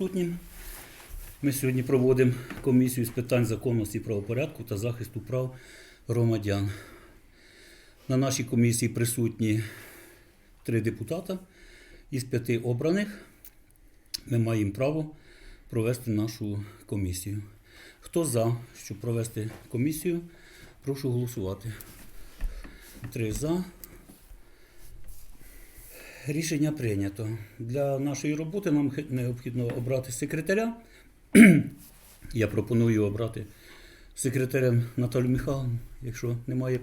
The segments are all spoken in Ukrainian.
присутнім. Ми сьогодні проводимо комісію з питань законності правопорядку та захисту прав громадян. На нашій комісії присутні три депутата із п'яти обраних. Ми маємо право провести нашу комісію. Хто за, щоб провести комісію, прошу голосувати. Три за. Рішення прийнято. Для нашої роботи нам необхідно обрати секретаря. Я пропоную обрати секретарем Наталю Михайловну, якщо немає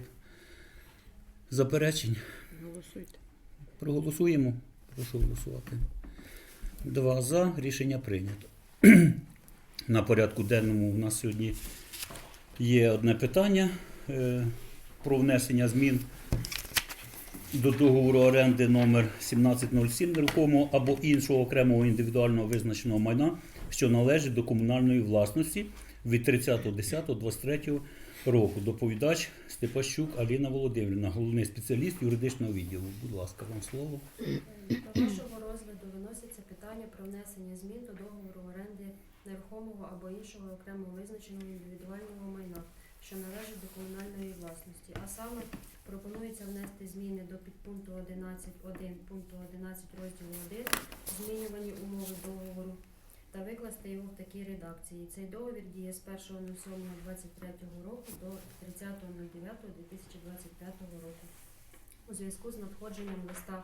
заперечень. Голосуйте. Проголосуємо. Прошу голосувати. Два за. Рішення прийнято. На порядку денному у нас сьогодні є одне питання е, про внесення змін до договору оренди номер 1707 нерухомого або іншого окремого індивідуального визначеного майна, що належить до комунальної власності від 30.10.23 року. Доповідач Степащук Аліна Володимирівна, головний спеціаліст юридичного відділу. Будь ласка, вам слово. До вашого розгляду виноситься питання про внесення змін до договору оренди нерухомого або іншого окремо визначеного індивідуального майна, що належить до комунальної власності. А саме пропонується внести зміни до підпункту 11.1 пункту 11 розділу 1, змінювані умови договору та викласти його в такій редакції. Цей договір діє з 1.07.23 року до 30.09.2025 року. У зв'язку з надходженням листа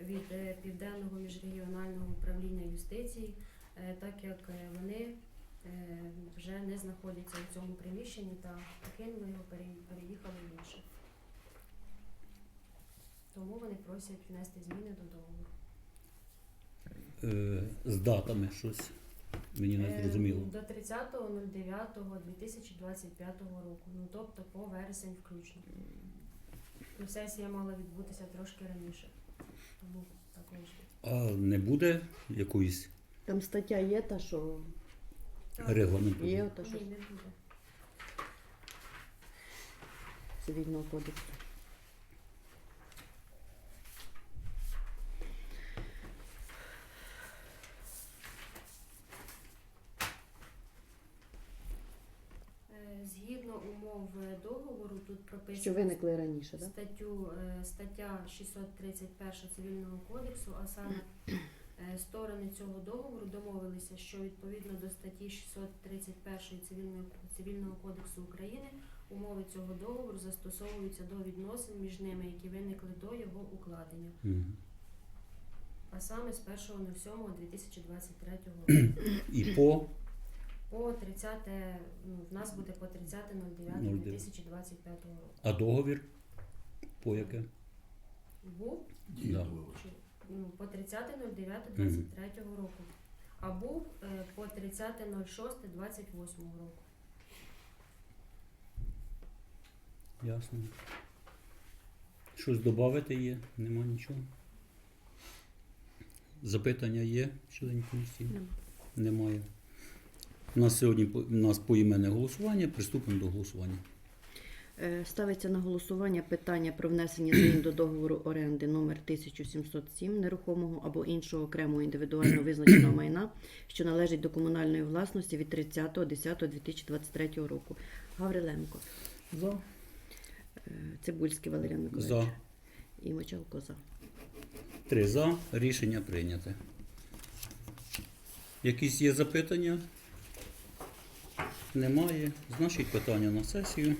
від е, Південного міжрегіонального управління юстиції, е, так як е, вони вже не знаходяться у цьому приміщенні та покинули його, переїхали в інше. Тому вони просять внести зміни до договору. Е, з датами щось мені не Е, зрозуміло. До 30.09.2025 року, ну тобто по вересень включно. Ну, Сесія мала відбутися трошки раніше. Тому так вийшло. А не буде якоїсь Там стаття є та, що регламенту? є та, що Ні, не буде. цивільного кодексу. Е, Згідно умов договору, тут прописано Що виникли раніше, так? статтю, е, стаття 631 цивільного кодексу, а саме е, сторони цього договору домовилися, що відповідно до статті 631 цивільного, цивільного кодексу України умови цього договору застосовуються до відносин між ними, які виникли до його укладення, а саме з 1.07.2023 року. І по По 30, ну, в нас буде по 30.09.2025 року. а договір? По яке? Був Да. чи, ну, по 30.09.23 року, а був е, по 30.06.28 року. Ясно. Щось додати є? Нема нічого. Запитання є членів комісії? Нема. Немає. У нас сьогодні у нас поіменне голосування. Приступимо до голосування. Е, Ставиться на голосування питання про внесення змін до договору оренди номер 1707 нерухомого або іншого окремого індивідуально визначеного майна, що належить до комунальної власності від 30.10.2023 року. Гавриленко, За. е, Цибульський Валеріан Миколаївич За. і Мочалко за. Три за. Рішення прийняте. Якісь є запитання? Немає. Значить, питання на сесію.